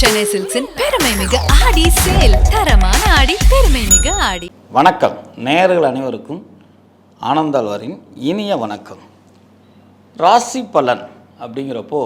சென்னை சில்க்ஸின் பெருமை மிகு ஆடி சேல். தரமான ஆடி பெருமை மிகு ஆடி. வணக்கம். நேயர்கள் அனைவருக்கும் ஆனந்தாழ்வாரின் இனிய வணக்கம். ராசி பலன் அப்படிங்கிறப்போ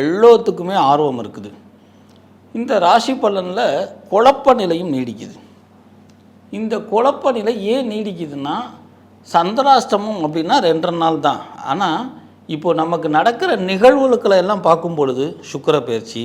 எல்லோத்துக்குமே ஆர்வம் இருக்குது. இந்த ராசி பலனில் குழப்ப நிலையும் நீடிக்குது. இந்த குழப்ப நிலை ஏன் நீடிக்குதுன்னா சந்திராஷ்டமம் அப்படின்னா ரெண்டரை நாள் தான். ஆனால் இப்போது நமக்கு நடக்கிற நிகழ்வுகளை எல்லாம் பார்க்கும் பொழுது சுக்கிர பயிற்சி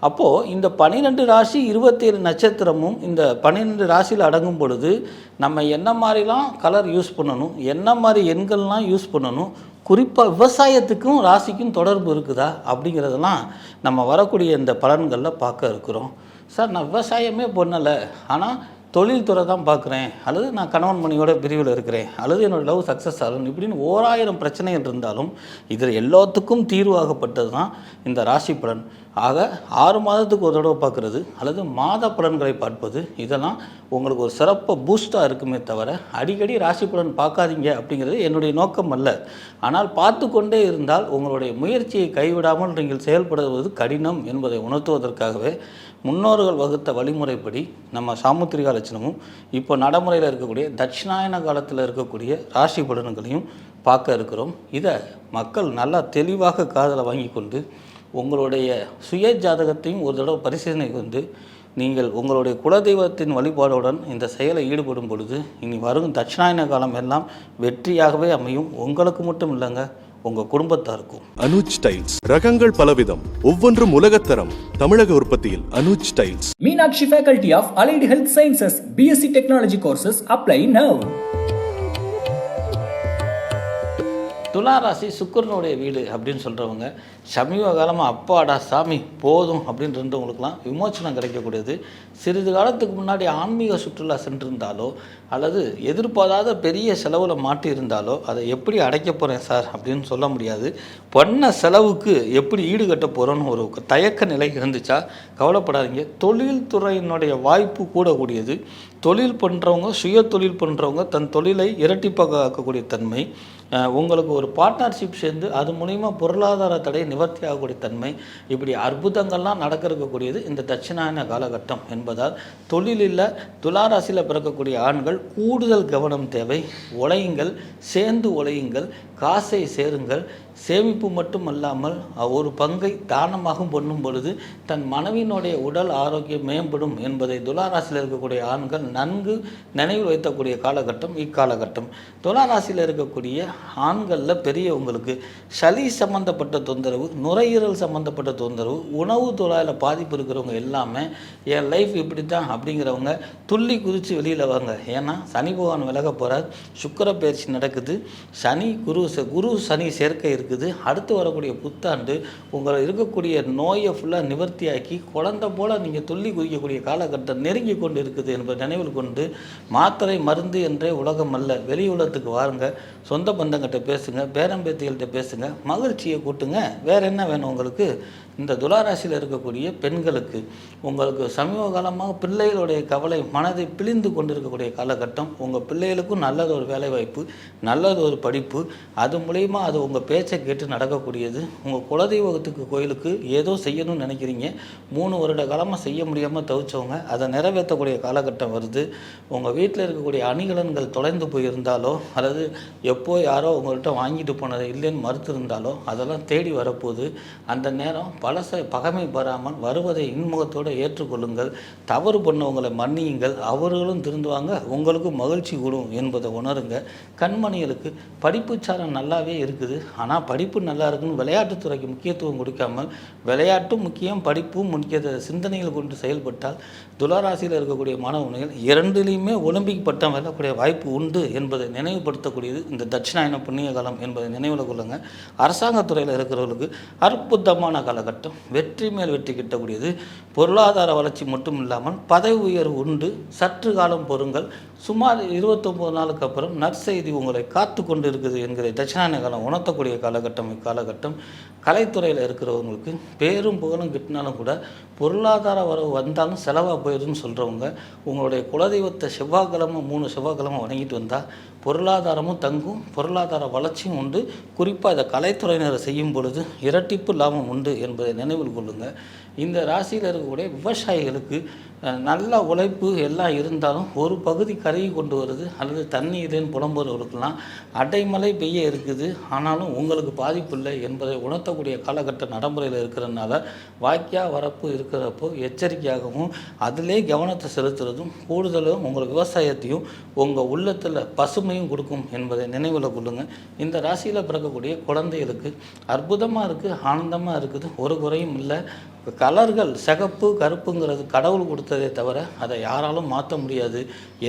அப்போது இந்த பன்னிரெண்டு ராசி இருபத்தேழு நட்சத்திரமும் இந்த பன்னிரெண்டு ராசியில் அடங்கும் பொழுது நம்ம என்ன மாதிரிலாம் கலர் யூஸ் பண்ணணும் என்ன மாதிரி எண்கள்லாம் யூஸ் பண்ணணும் குறிப்பாக விவசாயத்துக்கும் ராசிக்கும் தொடர்பு இருக்குதா அப்படிங்கிறதெல்லாம் நம்ம வரக்கூடிய இந்த பலன்களில் பார்க்க இருக்கிறோம். சார் நான் விவசாயமே பண்ணலை. ஆனால் தொழில்துறை தான் பார்க்குறேன் அல்லது நான் கணவன் மணியோட பிரிவில் இருக்கிறேன் அல்லது என்னோட லவ் சக்ஸஸ் ஆகணும் இப்படின்னு ஓராயிரம் பிரச்சனைகள் இருந்தாலும் இதில் எல்லாத்துக்கும் தீர்வாகப்பட்டது தான் இந்த ராசி பலன். ஆக ஆறு மாதத்துக்கு ஒரு தடவை பார்க்குறது அல்லது மாத பலன்களை பார்ப்பது இதெல்லாம் உங்களுக்கு ஒரு சிறப்பாக பூஸ்ட்டாக இருக்குமே தவிர அடிக்கடி ராசி பலன் பார்க்காதீங்க அப்படிங்கிறது என்னுடைய நோக்கம் அல்ல. ஆனால் பார்த்து கொண்டே இருந்தால் உங்களுடைய முயற்சியை கைவிடாமல் நீங்கள் செயல்படுவது கடினம் என்பதை உணர்த்துவதற்காகவே முன்னோர்கள் வகுத்த வழிமுறைப்படி நம்ம சாமுத்திரிகால லட்சணமும் இப்போ நடைமுறையில் இருக்கக்கூடிய தட்சிணாயன காலத்தில் இருக்கக்கூடிய ராசி பலன்களையும் பார்க்க இருக்கிறோம். இதை மக்கள் நல்லா தெளிவாக காதலை வாங்கி கொண்டு உங்களுடைய சுய ஜாதகத்தையும் ஒரு தடவை பரிசீலனை வந்து நீங்கள் உங்களுடைய குலதெய்வத்தின் வழிபாடுடன் இந்த செயலை ஈடுபடும் பொழுது இனி வரும் தட்சிணாயன காலம் எல்லாம் வெற்றியாகவே அமையும். உங்களுக்கு மட்டும் இல்லைங்க உங்கள் குடும்பத்தாருக்கும் அனுஜ் டைல்ஸ் ரகங்கள் பலவிதம் ஒவ்வொன்றும் உலகத்தரம் தமிழக உற்பத்தியில் Anuj tiles Meenakshi Faculty of Allied Health Sciences BSc Technology courses apply now. துலா ராசி சுக்கரனுடைய வீடு அப்படின்னு சொல்கிறவங்க சமீப காலமாக அப்பாடா சாமி போதும் அப்படின்னு இருந்தவங்களுக்குலாம் விமோச்சனம் கிடைக்கக்கூடியது. சிறிது காலத்துக்கு முன்னாடி ஆன்மீக சுற்றுலா சென்றிருந்தாலோ அல்லது எதிர்பாராத பெரிய செலவில் மாட்டியிருந்தாலோ அதை எப்படி அடைக்க போகிறேன் சார் அப்படின்னு சொல்ல முடியாது. பண்ண செலவுக்கு எப்படி ஈடுகட்ட போகிறோன்னு ஒரு தயக்க நிலை இருந்துச்சா? கவலைப்படாதீங்க. தொழில்துறையினுடைய வாய்ப்பு கூடக்கூடியது. தொழில் பண்ணுறவங்க சுய தொழில் பண்ணுறவங்க தன் தொழிலை இரட்டிப்பாக ஆக்கக்கூடிய தன்மை உங்களுக்கு ஒரு பார்ட்னர்ஷிப் சேர்ந்து அது மூலிமா பொருளாதார தடை நிவர்த்தி ஆகக்கூடிய தன்மை இப்படி அற்புதங்கள்லாம் நடக்க இருக்கக்கூடியது இந்த தட்சிணாயன காலகட்டம் என்பதால் தொழிலில் துளாராசியில் பிறக்கக்கூடிய ஆண்கள் கூடுதல் கவனம் தேவை உழையுங்கள் சேர்ந்து உழையுங்கள் காசை சேருங்கள். சேமிப்பு மட்டும் அல்லாமல் ஒரு பங்கை தானமாகவும் பண்ணும் பொழுது தன் மனைவியினுடைய உடல் ஆரோக்கியம் மேம்படும் என்பதை துலாராசியில் இருக்கக்கூடிய ஆண்கள் நன்கு நினைவில் வைத்தக்கூடிய காலகட்டம் இக்காலகட்டம். துலாராசியில் இருக்கக்கூடிய ஆண்களில் பெரியவங்களுக்கு சளி சம்பந்தப்பட்ட தொந்தரவு நுரையீரல் சம்பந்தப்பட்ட தொந்தரவு உணவு துளாயில் பாதிப்பு இருக்கிறவங்க எல்லாமே என் லைஃப் இப்படி தான் அப்படிங்கிறவங்க துள்ளி குதித்து வெளியில் வாங்க. ஏன்னா சனி பகவான் விலக போகிறார் சுக்கர பயிற்சி நடக்குது. சனி குரு குரு சனி சேர்க்கை இருக்குது. அடுத்து வரக்கூடிய புத்தாண்டு உங்களை இருக்கக்கூடிய நோயை ஃபுல்லாக நிவர்த்தியாக்கி குழந்தை போல் நீங்கள் துள்ளி குதிக்கக்கூடிய காலகட்டம் நெருங்கி கொண்டு இருக்குது என்பதை நினைவில் கொண்டு மாத்திரை மருந்து என்றே உலகம் அல்ல. வெளி உலகத்துக்கு வாருங்க. சொந்த பந்தங்கிட்ட பேசுங்க. பேரம்பேத்திகள்கிட்ட பேசுங்க. மகிழ்ச்சியை கூட்டுங்க. வேற என்ன வேணும் உங்களுக்கு? இந்த துளாராசியில் இருக்கக்கூடிய பெண்களுக்கு உங்களுக்கு சமீப காலமாக பிள்ளைகளுடைய கவலை மனதை பிழிந்து கொண்டிருக்கக்கூடிய காலகட்டம் உங்கள் பிள்ளைகளுக்கும் நல்லது ஒரு வேலைவாய்ப்பு நல்லது ஒரு படிப்பு அது மூலயமா அது உங்கள் பேச்சை கேட்டு நடக்கக்கூடியது. உங்கள் குலதெய்வத்துக்கு கோயிலுக்கு ஏதோ செய்யணும்னு நினைக்கிறீங்க. மூணு வருட காலமாக செய்ய முடியாமல் தவிச்சவங்க அதை நிறைவேற்றக்கூடிய காலகட்டம் வருது. உங்கள் வீட்டில் இருக்கக்கூடிய அணிகலன்கள் தொலைந்து போயிருந்தாலோ அல்லது எப்போ யாரோ உங்கள்கிட்ட வாங்கிட்டு போனதை இல்லைன்னு மறுத்து இருந்தாலோ அதெல்லாம் தேடி வரப்போகுது. அந்த நேரம் பலச பகைமை பெறாமல் வருவதை இன்முகத்தோடு ஏற்றுக்கொள்ளுங்கள். தவறு பண்ணவங்களை மன்னியுங்கள். அவர்களும் திருந்துவாங்க. உங்களுக்கும் மகிழ்ச்சி கூடும் என்பதை உணருங்க. கண்மணிகளுக்கு படிப்பு சாரம் நல்லாவே இருக்குது. ஆனால் படிப்பு நல்லா இருக்குன்னு விளையாட்டுத்துறைக்கு முக்கியத்துவம் கொடுக்காமல் விளையாட்டும் முக்கியம் படிப்பும் முக்கிய சிந்தனைகள் கொண்டு செயல்பட்டால் துளராசியில் இருக்கக்கூடிய மாணவர்கள் இரண்டிலையுமே ஒலிம்பிக் பட்டம் வெல்லக்கூடிய வாய்ப்பு உண்டு என்பதை நினைவுபடுத்தக்கூடியது இந்த தட்சிணாயன புண்ணிய காலம் என்பதை நினைவில் கொள்ளுங்கள் அரசாங்கத்துறையில் இருக்கிறவர்களுக்கு அற்புதமான காலகட்டம். வெற்றி மேல் வெற்றி கிட்டக்கூடியது. பொருளாதார வளர்ச்சி மட்டும் இல்லாமல் பதவி உயர்வு உண்டு. சற்று காலம் பொறுங்கள். சுமார் இருபத்தொம்போது நாளுக்கு அப்புறம் நற்செய்தி உங்களை காத்து கொண்டு இருக்குது என்கிற தட்சிணாயன காலம் உணர்த்தக்கூடிய காலகட்டம் இக்காலகட்டம். கலைத்துறையில் இருக்கிறவங்களுக்கு பேரும் புகழும் கிட்டினாலும் கூட பொருளாதார வரவு வந்தாலும் செலவாக போயிடும்னு சொல்கிறவங்க உங்களுடைய குலதெய்வத்தை செவ்வாய்க்கிழமை மூணு செவ்வாய்க்கிழமை வணங்கிட்டு வந்தால் பொருளாதாரமும் தங்கும் பொருளாதார வளர்ச்சியும் உண்டு. குறிப்பாக இதை கலைத்துறையினர் செய்யும் பொழுது இரட்டிப்பு லாபம் உண்டு என்பதை நினைவில் கொள்ளுங்கள். இந்த ராசியில் இருக்கக்கூடிய விவசாயிகளுக்கு நல்ல உழைப்பு எல்லாம் இருந்தாலும் ஒரு பகுதி கருகி கொண்டு வருது. அல்லது தண்ணி இல்லைன்னு புலம்புறவர்களுக்கெல்லாம் அடைமழை பெய்ய இருக்குது. ஆனாலும் உங்களுக்கு பாதிப்பு இல்லை என்பதை உணர்த்தக்கூடிய காலகட்ட நடைமுறையில் இருக்கிறதுனால வாய்க்கா வரப்பு இருக்கிறப்போ எச்சரிக்கையாகவும் அதிலே கவனத்தை செலுத்துறதும் கூடுதலும் உங்கள் விவசாயத்தையும் உங்கள் உள்ளத்தில் பசுமையும் கொடுக்கும் என்பதை நினைவில் கொள்ளுங்கள். இந்த ராசியில் பிறக்கக்கூடிய குழந்தைகளுக்கு அற்புதமாக இருக்குது ஆனந்தமாக இருக்குது ஒரு குறையும் இல்லை. கலர்கள் சிகப்பு கருப்புங்கிறது கடவுள் கொடுத்ததே தவிர அதை யாராலும் மாற்ற முடியாது.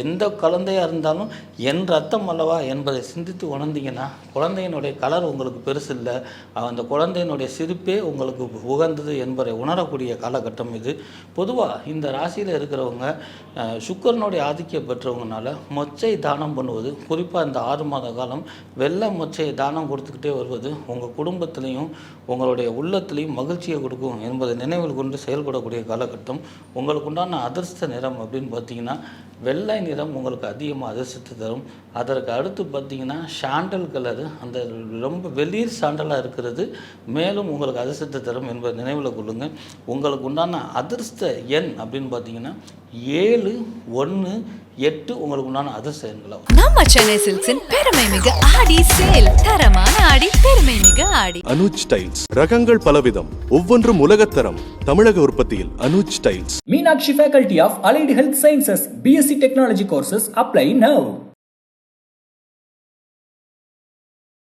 எந்த குழந்தையாக இருந்தாலும் என் ரத்தம் அல்லவா? என்பதை சிந்தித்து உணர்ந்தீங்கன்னா குழந்தையினுடைய கலர் உங்களுக்கு பெருசு இல்லை. அந்த குழந்தையினுடைய சிரிப்பே உங்களுக்கு உகந்தது என்பதை உணரக்கூடிய காலகட்டம் இது. பொதுவாக இந்த ராசியில் இருக்கிறவங்க சுக்கரனுடைய ஆதிக்கம் பெற்றவங்கனால மொச்சை தானம் பண்ணுவது குறிப்பாக இந்த ஆறு மாத காலம் வெள்ளை மொச்சையை தானம் கொடுத்துக்கிட்டே வருவது உங்கள் குடும்பத்திலையும் உங்களுடைய உள்ளத்துலேயும் மகிழ்ச்சியை கொடுக்கும் என்பதை நினைவில் கொண்டு செயல்படக்கூடிய காலகட்டம் உங்களுக்கு உண்டான அதிர்ஷ்ட நிறம் அப்படின்னு பார்த்தீங்கன்னா வெள்ளை நிறம் உங்களுக்கு அதிகமாக அதிர்ஷ்டத்தை தரும். அதற்கு அடுத்து பார்த்தீங்கன்னா சாண்டல் கலரு அந்த ரொம்ப வெளிர் சாண்டலாக இருக்கிறது மேலும் உங்களுக்கு அதிர்ஷ்டத்தை தரும் என்பதை நினைவில் கொள்ளுங்கள். உங்களுக்கு உண்டான அதிர்ஷ்ட எண் அப்படின்னு பார்த்தீங்கன்னா ஏழு ஒன்று எட்டு உங்களுக்கு உண்டான அதிர்ஷ்ட எண்களாகும் நம்ம சென்னை சில்க்ஸின் பெருமை மிகு ஆடி சேல். தரமான ஆடி பெருமை மிகு ஆடி. அனுஜ் டைல்ஸ் ரகங்கள் பலவிதம். ஒவ்வொன்றும் உலகத்தரம் தமிழக உற்பத்தியில் Anuj tiles. Meenakshi Faculty of Allied Health Sciences, BSc Technology courses apply now.